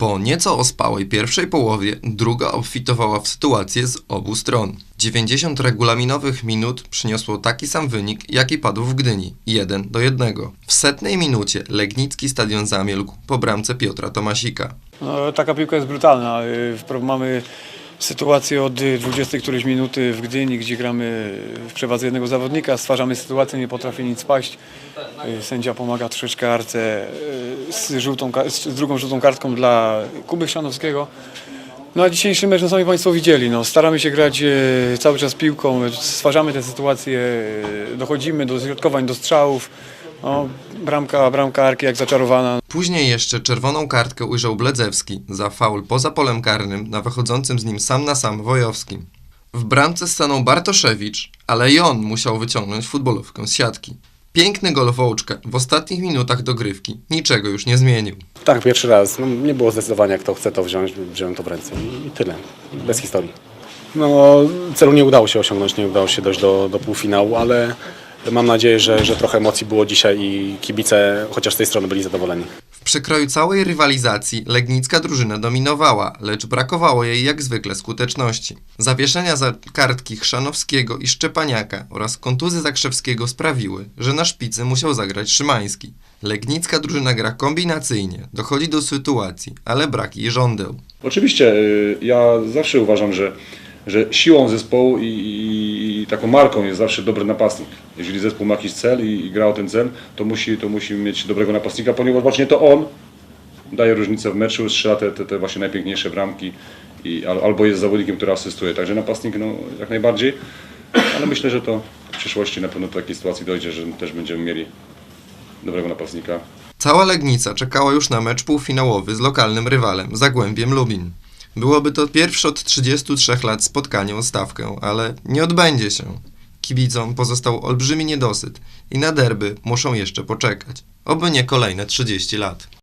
Po nieco ospałej pierwszej połowie druga obfitowała w sytuację z obu stron. 90 regulaminowych minut przyniosło taki sam wynik, jaki padł w Gdyni 1 do 1. W setnej minucie Legnicki stadion zamilkł po bramce Piotra Tomasika. No, taka piłka jest brutalna. Y, Mamy sytuację od y, 20 którejś minuty w Gdyni, gdzie gramy w przewadze jednego zawodnika, stwarzamy sytuację, nie potrafi nic spaść. Y, Sędzia pomaga troszeczkę Arce y, z, żółtą, z drugą żółtą kartką dla Kuby Chrzanowskiego. No a dzisiejszy mecz, no sami Państwo widzieli, no, staramy się grać e, cały czas piłką, stwarzamy te sytuacje, e, dochodzimy do środkowań, do strzałów. No, bramka, bramka Arki jak zaczarowana. Później jeszcze czerwoną kartkę ujrzał Bledzewski za faul poza polem karnym na wychodzącym z nim sam na sam Wojowskim. W bramce stanął Bartoszewicz, ale i on musiał wyciągnąć futbolówkę z siatki. Piękny gol Wołczka w ostatnich minutach dogrywki niczego już nie zmienił. Tak, pierwszy raz. No, nie było zdecydowania, kto chce to wziąć, wziąłem to w ręce i tyle. Bez historii. No, celu nie udało się osiągnąć, nie udało się dojść do, do półfinału, ale mam nadzieję, że, że trochę emocji było dzisiaj i kibice chociaż z tej strony byli zadowoleni. W przekroju całej rywalizacji legnicka drużyna dominowała, lecz brakowało jej jak zwykle skuteczności. Zawieszenia za kartki Chrzanowskiego i Szczepaniaka oraz kontuzy Zakrzewskiego sprawiły, że na szpicy musiał zagrać Szymański. Legnicka drużyna gra kombinacyjnie, dochodzi do sytuacji, ale brak jej żądeł. Oczywiście, y, ja zawsze uważam, że, że siłą zespołu i, i, i taką marką jest zawsze dobry napastnik. Jeżeli zespół ma jakiś cel i, i gra o ten cel, to musi, to musi mieć dobrego napastnika, ponieważ właśnie to on daje różnicę w meczu, strzela te, te, te właśnie najpiękniejsze bramki i, al- albo jest zawodnikiem, który asystuje. Także napastnik no, jak najbardziej, ale myślę, że to w przyszłości na pewno do takiej sytuacji dojdzie, że też będziemy mieli dobrego napastnika. Cała Legnica czekała już na mecz półfinałowy z lokalnym rywalem, Zagłębiem Lubin. Byłoby to pierwsze od 33 lat spotkanie o stawkę, ale nie odbędzie się. Kibicom pozostał olbrzymi niedosyt i na derby muszą jeszcze poczekać. Oby nie kolejne 30 lat.